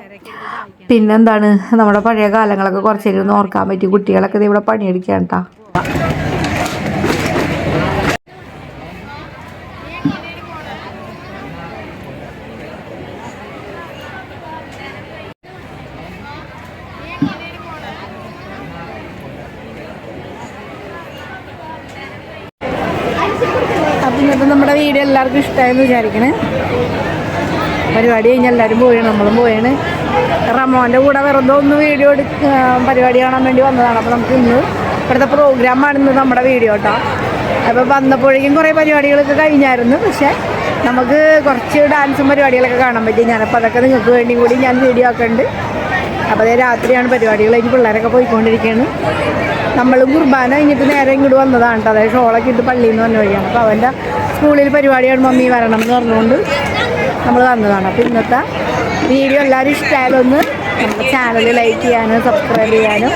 Speaker 1: പിന്നെന്താണ്? നമ്മുടെ പഴയ കാലങ്ങളൊക്കെ കുറച്ചേരും ഓർക്കാൻ പറ്റി. കുട്ടികളൊക്കെ ദേ ഇവിടെ ഇന്നത്തെ നമ്മുടെ വീഡിയോ എല്ലാവർക്കും ഇഷ്ടമായെന്ന് വിചാരിക്കണേ. പരിപാടി കഴിഞ്ഞാൽ എല്ലാവരും പോയാണ് നമ്മളും പോയാണ് റമോന്റെ കൂടെ വെറുതെ ഒന്ന് വീഡിയോ എടുക്ക പരിപാടി കാണാൻ വേണ്ടി വന്നതാണ്. അപ്പോൾ നമുക്ക് ഇന്ന് ഇവിടുത്തെ പ്രോഗ്രാമാണ് ഇന്ന് നമ്മുടെ വീഡിയോ കേട്ടോ അപ്പോൾ വന്നപ്പോഴേക്കും കുറേ പരിപാടികളൊക്കെ കഴിഞ്ഞായിരുന്നു. പക്ഷേ നമുക്ക് കുറച്ച് ഡാൻസും പരിപാടികളൊക്കെ കാണാൻ പറ്റി. ഞാനപ്പോൾ അതൊക്കെ നിങ്ങൾക്ക് വേണ്ടി കൂടി ഞാൻ വീഡിയോ ആക്കുന്നുണ്ട് അപ്പോൾ അതേ രാത്രിയാണ് പരിപാടികൾ. എനിക്ക് പിള്ളേരൊക്കെ പോയിക്കൊണ്ടിരിക്കുകയാണ്. നമ്മൾ കുർബാന കഴിഞ്ഞിട്ട് നേരെ ഇങ്ങോട്ട് വന്നതാണ് കേട്ടോ അതായത് ഷോളൊക്കെ ഇട്ട് പള്ളിയിൽ നിന്ന് വന്ന വഴിയാണ്. അപ്പോൾ അവന്റെ സ്കൂളിൽ പരിപാടിയാണ് മമ്മി വരണം എന്ന് പറഞ്ഞുകൊണ്ട് നമ്മൾ വന്നതാണ്. അപ്പോൾ ഇന്നത്തെ വീഡിയോ എല്ലാവരും ഇഷ്ടമായാലൊന്ന് നമ്മുടെ ചാനൽ ലൈക്ക് ചെയ്യാനും സബ്സ്ക്രൈബ് ചെയ്യാനും.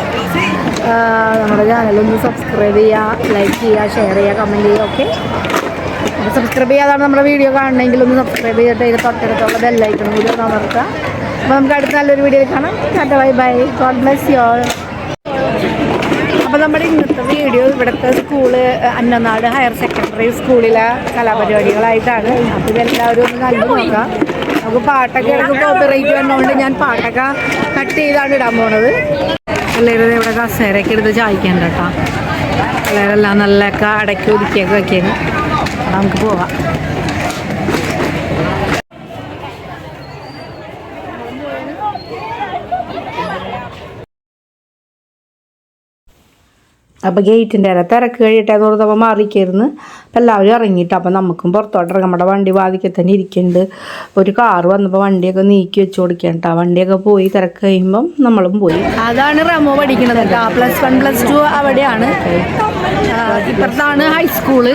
Speaker 1: നമ്മുടെ ചാനലൊന്ന് സബ്സ്ക്രൈബ് ചെയ്യുക ലൈക്ക് ചെയ്യുക ഷെയർ ചെയ്യുക കമന്റ് ചെയ്യുക ഓക്കെ അപ്പോൾ സബ്സ്ക്രൈബ് ചെയ്യാതാണ് നമ്മുടെ വീഡിയോ കാണണമെങ്കിൽ ഒന്ന് സബ്സ്ക്രൈബ് ചെയ്തിട്ട് അതിന്റെ തൊട്ടടുത്തുള്ള ബെല്ലൈക്കണം കൂടി ഒന്ന് അമർത്തുക. അപ്പോൾ നമുക്ക് അടുത്ത നല്ലൊരു വീഡിയോ കാണാം. Tata bye bye God bless you all അപ്പോൾ നമ്മുടെ ഇന്നത്തെ വീഡിയോ ഇവിടുത്തെ സ്കൂൾ അന്നനാട് ഹയർ സെക്കൻഡറി സ്കൂളിലെ കലാപരിപാടികളായിട്ടാണ്. അപ്പോൾ ഇതെല്ലാവരും ഒന്ന് കണ്ടു നോക്കാം. നമുക്ക് പാട്ടൊക്കെ കോപ്പിറൈറ്റ് വന്നതുകൊണ്ട് ഞാൻ പാട്ടൊക്കെ കട്ട് ചെയ്താണ് ഇടാൻ പോണത്. പിള്ളേരുടെ ഇവിടെ കസേരയൊക്കെ എടുത്ത് ചായക്കണ്ട കേട്ടോ. പിള്ളേരെല്ലാം നല്ലൊക്കെ അടക്കി ഒതുക്കിയൊക്കെ വയ്ക്കാൻ നമുക്ക് പോവാം. അപ്പോൾ ഗേറ്റിന്റെ ഇട തിരക്ക് കഴിയട്ടെ എന്ന് പറഞ്ഞപ്പോൾ മാറിക്കായിരുന്നു അപ്പോൾ എല്ലാവരും ഇറങ്ങിയിട്ട് അപ്പോൾ നമുക്കും പുറത്തോട്ട് ഇറങ്ങാം. നമ്മുടെ വണ്ടി വാതിക്കൽ തന്നെ ഇരിക്കുന്നുണ്ട്. ഒരു കാറ് വന്നപ്പോൾ വണ്ടിയൊക്കെ നീക്കി വെച്ച് കൊടുക്കണ്ട വണ്ടിയൊക്കെ പോയി തിരക്ക് കഴിയുമ്പം നമ്മളും പോയി. അതാണ് റമോ പഠിക്കുന്നത് കേട്ടോ പ്ലസ് വൺ പ്ലസ് ടു അവിടെയാണ്. ഇപ്പുറത്താണ് ഹൈസ്കൂൾ.